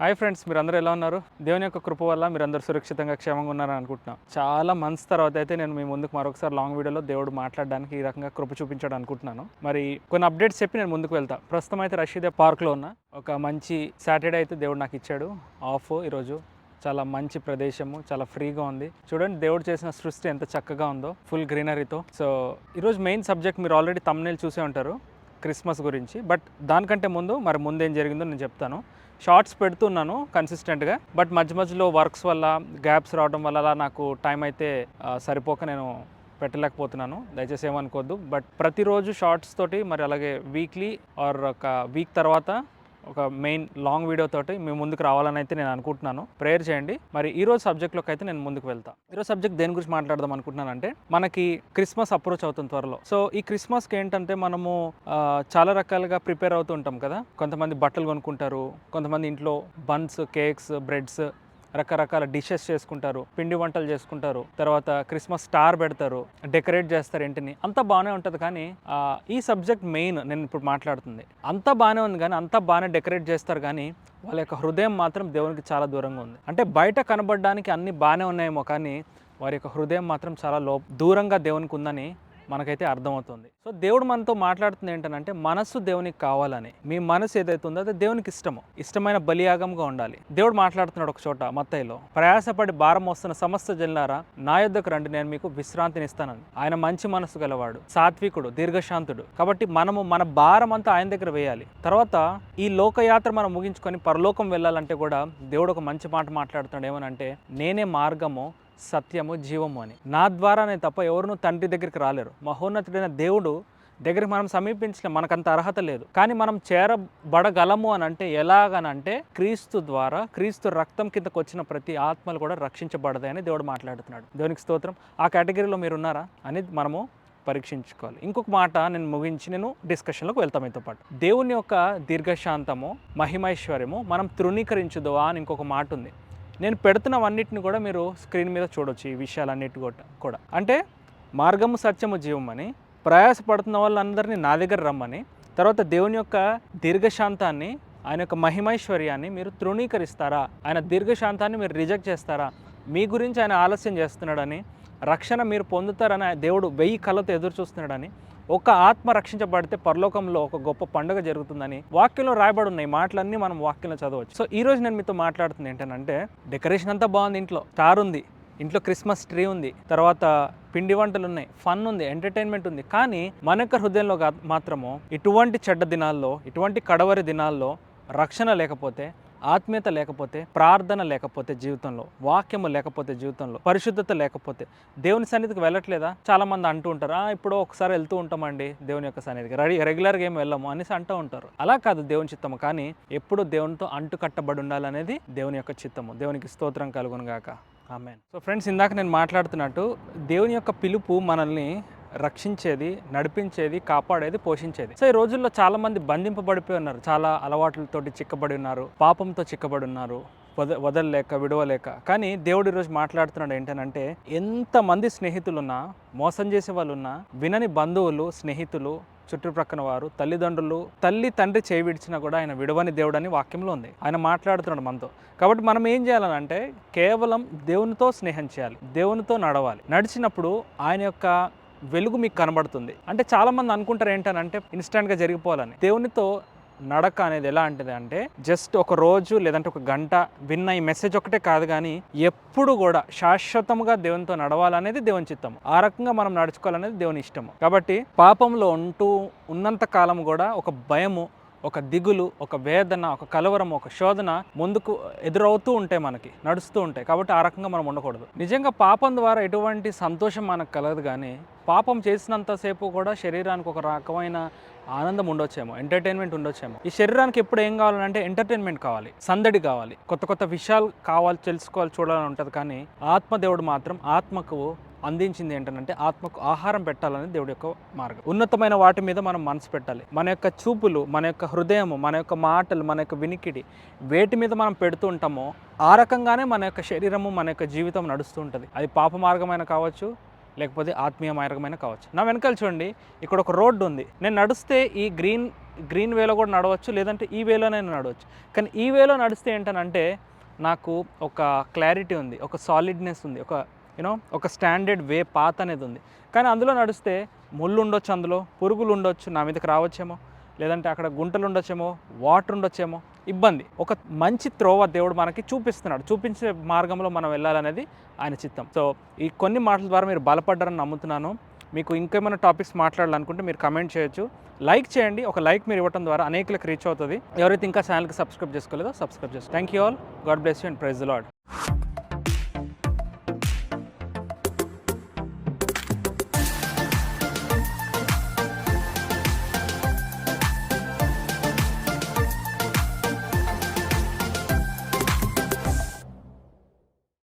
Hi friends మీరు అందరూ ఎలా ఉన్నారు? దేవుని యొక్క కృప వల్ల మీరు అందరూ సురక్షితంగా క్షేమంగా ఉన్నారని అనుకుంటున్నాను చాలా మంత్స్ తర్వాత అయితే నేను మీ ముందుకు మరొకసారి లాంగ్ వీడియోలో దేవుడు మాట్లాడడానికి ఈ రకంగా కృప చూపించడం అనుకుంటున్నాను. మరి కొన్ని అప్డేట్స్ చెప్పి నేను ముందుకు వెళ్తా. ప్రస్తుతం అయితే రషీదే పార్క్లో ఉన్న. ఒక మంచి సాటర్డే అయితే దేవుడు నాకు ఇచ్చాడు. ఆఫ్ ఈరోజు. చాలా మంచి ప్రదేశము. చాలా ఫ్రీగా ఉంది. చూడండి దేవుడు చేసిన సృష్టి ఎంత చక్కగా ఉందో. ఫుల్ గ్రీనరీతో సో ఈరోజు మెయిన్ సబ్జెక్ట్ మీరు ఆల్రెడీ తమ్నేలు చూసే ఉంటారు. క్రిస్మస్ గురించి. బట్ దానికంటే ముందు మరి ముందేం ఏం జరిగిందో నేను చెప్తాను. షార్ట్స్ పెడుతున్నాను కన్సిస్టెంట్గా బట్ మధ్య మధ్యలో వర్క్స్ వల్ల గ్యాప్స్ రావడం వల్ల అలా నాకు టైం అయితే సరిపోక నేను పెట్టలేకపోతున్నాను. దయచేసి ఏమనుకోవద్దు. బట్ ప్రతిరోజు షార్ట్స్ తోటి మరి అలాగే వీక్లీ ఆర్ ఒక వీక్ తర్వాత ఒక మెయిన్ లాంగ్ వీడియో తోటి మీ ముందుకు రావాలని అయితే నేను అనుకుంటున్నాను. ప్రేయర్ చేయండి. మరి ఈ రోజు సబ్జెక్ట్లోకి అయితే నేను ముందుకు వెళ్తా. ఈరోజు సబ్జెక్ట్ దేని గురించి మాట్లాడదాం అనుకుంటున్నానంటే మనకి క్రిస్మస్ అప్రోచ్ అవుతుంది త్వరలో. సో ఈ క్రిస్మస్కి ఏంటంటే మనము చాలా రకాలుగా ప్రిపేర్ అవుతూ ఉంటాం కదా. కొంతమంది బట్టలు కొనుక్కుంటారు. కొంతమంది ఇంట్లో బన్స్ కేక్స్ బ్రెడ్స్ రకరకాల డిషెస్ చేసుకుంటారు పిండి వంటలు చేసుకుంటారు తర్వాత క్రిస్మస్ స్టార్ పెడతారు డెకరేట్ చేస్తారు ఇంటిని. అంతా బాగానే ఉంటుంది కానీ ఈ సబ్జెక్ట్ మెయిన్ నేను ఇప్పుడు మాట్లాడుతుంది. అంతా బాగానే ఉంది కానీ అంతా బాగానే డెకరేట్ చేస్తారు కానీ వాళ్ళ యొక్క హృదయం మాత్రం దేవునికి చాలా దూరంగా ఉంది. అంటే బయట కనబడడానికి అన్ని బాగానే ఉన్నాయేమో కానీ వారి యొక్క హృదయం మాత్రం చాలా లో దూరంగా దేవునికి ఉందని మనకైతే అర్థమవుతుంది. సో దేవుడు మనతో మాట్లాడుతుంది ఏంటంటే మనస్సు దేవునికి కావాలని. మీ మనసు ఏదైతే ఉందో అది దేవునికి ఇష్టము. ఇష్టమైన బలియాగంగా ఉండాలి. దేవుడు మాట్లాడుతున్నాడు ఒక చోట మత్తయిలో ప్రయాసపడి భారం వస్తున్న సమస్త జల్లారా నా యొద్దకు రండి నేను మీకు విశ్రాంతిని ఇస్తానని ఆయన మంచి మనసు గలవాడు సాత్వికుడు దీర్ఘశాంతుడు. కాబట్టి మనము మన భారం అంతా ఆయన దగ్గర వేయాలి. తర్వాత ఈ లోకయాత్ర మనం ముగించుకొని పరలోకం వెళ్ళాలంటే కూడా దేవుడు ఒక మంచి మాట మాట్లాడుతున్నాడు ఏమనంటే నేనే మార్గము సత్యము జీవము అని. నా ద్వారానే తప్ప ఎవరునూ తండ్రి దగ్గరికి రాలేరు. మహోన్నతుడైన దేవుడు దగ్గరికి మనం సమీపించలేం మనకంత అర్హత లేదు. కానీ మనం చేరబడగలము అని అంటే ఎలాగనంటే క్రీస్తు ద్వారా క్రీస్తు రక్తం కిందకు వచ్చిన ప్రతి ఆత్మలు కూడా రక్షించబడదని దేవుడు మాట్లాడుతున్నాడు. దేవునికి స్తోత్రం. ఆ కేటగిరీలో మీరు ఉన్నారా అనేది మనము పరీక్షించుకోవాలి. ఇంకొక మాట నేను ముగించి నేను డిస్కషన్లోకి వెళ్తాం మీతో పాటు. దేవుని యొక్క దీర్ఘశాంతము మహిమైశ్వర్యము మనం తృణీకరించుదువా అని ఇంకొక మాట ఉంది. నేను పెడుతున్నవన్నిటిని కూడా మీరు స్క్రీన్ మీద చూడొచ్చు ఈ విషయాలన్నిటి కూడా కూడా. అంటే మార్గము సత్యము జీవం అని ప్రయాసపడుతున్న వాళ్ళందరినీ నా దగ్గర రమ్మని తర్వాత దేవుని యొక్క దీర్ఘశాంతాన్ని ఆయన యొక్క మహిమైశ్వర్యాన్ని మీరు తృణీకరిస్తారా? ఆయన దీర్ఘశాంతాన్ని మీరు రిజెక్ట్ చేస్తారా? మీ గురించి ఆయన ఆలస్యం చేస్తున్నాడని రక్షణ మీరు పొందుతారని దేవుడు వెయ్యి కళ్ళతో ఎదురు చూస్తున్నాడని ఒక ఆత్మ రక్షించబడితే పరలోకంలో ఒక గొప్ప పండుగ జరుగుతుందని వాక్యంలో రాయబడి ఉన్నాయి మాటలన్నీ మనం వాక్యంలో చదవచ్చు. సో ఈ రోజు నేను మీతో మాట్లాడుతుంది ఏంటంటే డెకరేషన్ అంతా బాగుంది ఇంట్లో. స్టార్ ఉంది. ఇంట్లో క్రిస్మస్ ట్రీ ఉంది. తర్వాత పిండి వంటలు ఉన్నాయి. ఫన్ ఉంది. ఎంటర్టైన్మెంట్ ఉంది. కానీ మన యొక్క హృదయంలో మాత్రము ఇటువంటి చెడ్డ దినాల్లో ఇటువంటి కడవరి దినాల్లో రక్షణ లేకపోతే ఆత్మీయత లేకపోతే ప్రార్థన లేకపోతే జీవితంలో వాక్యము లేకపోతే జీవితంలో పరిశుద్ధత లేకపోతే దేవుని సన్నిధికి వెళ్ళట్లేదా? చాలా మంది అంటూ ఉంటారు ఇప్పుడు ఒకసారి వెళ్తూ ఉంటామండి దేవుని యొక్క సన్నిధికి. రెడీ రెగ్యులర్గా ఏం వెళ్ళము అనేసి అంటూ ఉంటారు. అలా కాదు దేవుని చిత్తము కానీ ఎప్పుడు దేవునితో అంటు కట్టబడి ఉండాలనేది దేవుని యొక్క చిత్తము. దేవునికి స్తోత్రం కలుగును గాక. ఆమెన్. సో ఫ్రెండ్స్ ఇందాక నేను మాట్లాడుతున్నట్టు దేవుని యొక్క పిలుపు మనల్ని రక్షించేది నడిపించేది కాపాడేది పోషించేది. సో ఈ రోజుల్లో చాలా మంది బంధింపబడిపోయి ఉన్నారు. చాలా అలవాట్లతోటి చిక్కబడి ఉన్నారు. పాపంతో చిక్కబడి ఉన్నారు. వద వదలలేక విడవలేక. కానీ దేవుడు ఈరోజు మాట్లాడుతున్నాడు ఏంటంటే ఎంతమంది స్నేహితులున్నా మోసం చేసే వాళ్ళు ఉన్నా వినని బంధువులు స్నేహితులు చుట్టుప్రక్కన వారు తల్లిదండ్రులు తల్లి తండ్రి చేయి విడిచినా కూడా ఆయన విడవని దేవుడు అని వాక్యంలో ఉంది. ఆయన మాట్లాడుతున్నాడు మనతో. కాబట్టి మనం ఏం చేయాలనంటే కేవలం దేవునితో స్నేహం చేయాలి. దేవునితో నడవాలి. నడిచినప్పుడు ఆయన యొక్క వెలుగు మీకు కనబడుతుంది. అంటే చాలామంది అనుకుంటారు ఏంటనంటే ఇన్స్టెంట్గా జరిగిపోవాలని. దేవునితో నడక అనేది ఎలా అంటే జస్ట్ ఒక రోజు లేదంటే ఒక గంట విన్న ఈ మెసేజ్ ఒకటే కాదు కానీ ఎప్పుడు కూడా శాశ్వతంగా దేవునితో నడవాలనేది దేవుని చిత్తం. ఆ రకంగా మనం నడుచుకోవాలనేది దేవుని ఇష్టము. కాబట్టి పాపంలో ఉంటూ ఉన్నంత కాలం కూడా ఒక భయము ఒక దిగులు ఒక వేదన ఒక కలవరం ఒక శోధన ముందుకు ఎదురవుతూ ఉంటాయి మనకి నడుస్తూ ఉంటాయి. కాబట్టి ఆ రకంగా మనం ఉండకూడదు. నిజంగా పాపం ద్వారా ఎటువంటి సంతోషం మనకు కలదు కానీ పాపం చేసినంతసేపు కూడా శరీరానికి ఒక రకమైన ఆనందం ఉండొచ్చేమో ఎంటర్టైన్మెంట్ ఉండొచ్చేమో. ఈ శరీరానికి ఎప్పుడు ఏం కావాలంటే ఎంటర్టైన్మెంట్ కావాలి సందడి కావాలి. కొత్త కొత్త విషయాలు కావాలి తెలుసుకోవాలి చూడాలని ఉంటుంది కానీ ఆత్మదేవుడు మాత్రం ఆత్మకు అందించింది ఏంటంటే ఆత్మకు ఆహారం పెట్టాలని దేవుడి యొక్క మార్గం. ఉన్నతమైన వాటి మీద మనం మనసు పెట్టాలి. మన యొక్క చూపులు మన యొక్క హృదయము మన యొక్క మాటలు మన యొక్క వినికిడి వేటి మీద మనం పెడుతూ ఉంటామో ఆ రకంగానే మన యొక్క శరీరము మన యొక్క జీవితం నడుస్తూ ఉంటుంది. అది పాప మార్గమైన కావచ్చు లేకపోతే ఆత్మీయ మార్గమైన కావచ్చు. నా వెనకాల చూడండి ఇక్కడ ఒక రోడ్డు ఉంది. నేను నడిస్తే ఈ గ్రీన్ గ్రీన్ వేలో కూడా నడవచ్చు లేదంటే ఈ నేను నడవచ్చు. కానీ ఈ వేలో నడిస్తే ఏంటనంటే నాకు ఒక క్లారిటీ ఉంది ఒక సాలిడ్నెస్ ఉంది ఒక యూనో ఒక స్టాండర్డ్ వే పాత్ అనేది ఉంది. కానీ అందులో నడిస్తే ముళ్ళు ఉండొచ్చు అందులో పురుగులు ఉండొచ్చు నా మీదకి రావచ్చేమో లేదంటే అక్కడ గుంటలు ఉండొచ్చేమో వాటర్ ఉండొచ్చేమో ఇబ్బంది. ఒక మంచి త్రోవ దేవుడు మనకి చూపిస్తున్నాడు. చూపించే మార్గంలో మనం వెళ్ళాలనేది ఆయన చిత్తం. సో ఈ కొన్ని మాటల ద్వారా మీరు బలపడ్డారని నమ్ముతున్నాను. మీకు ఇంకేమైనా టాపిక్స్ మాట్లాడాలనుకుంటే మీరు కమెంట్ చేయొచ్చు. లైక్ చేయండి. ఒక లైక్ మీరు ఇవ్వడం ద్వారా అనేకులకు రీచ్ అవుతుంది. ఎవరైతే ఇంకా ఛానల్కి సబ్స్క్రైబ్ చేసుకోలేదో సబ్స్క్రైబ్ చేసుకోండి thank you all God bless you and praise Lord